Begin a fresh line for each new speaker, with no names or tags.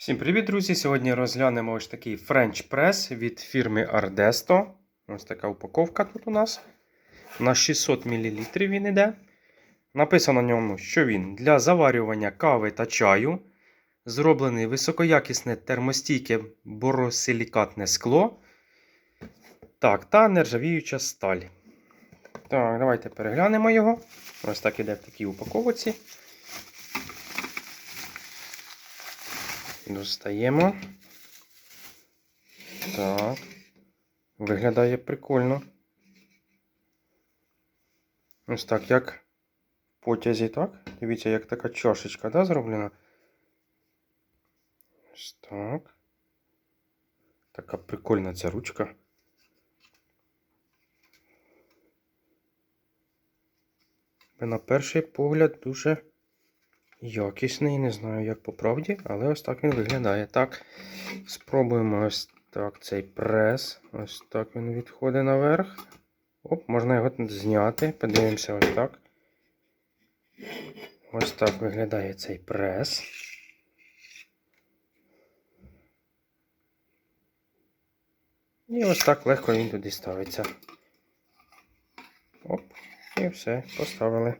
Всім привіт, друзі! Сьогодні розглянемо ось такий French Press від фірми Ardesto. Ось така упаковка тут у нас. На 600 мл він іде. Написано на ньому, що він для заварювання кави та чаю. Зроблений високоякісне термостійке боросилікатне скло. Так, та нержавіюча сталь. Так, давайте переглянемо його. Ось так іде в такій упаковці. Достаємо. Так. Виглядає прикольно. Ось так, як потязі, так? Дивіться, як така чашечка, да, зроблена. Ось так. Така прикольна ця ручка. На перший погляд дуже якісний, не знаю, як по правді, але ось так він виглядає. Так, спробуємо ось так цей прес. Ось так він відходить наверх. Оп, можна його зняти. Подивимося ось так. Ось так виглядає цей прес. І ось так легко він туди ставиться. Оп, і все, поставили.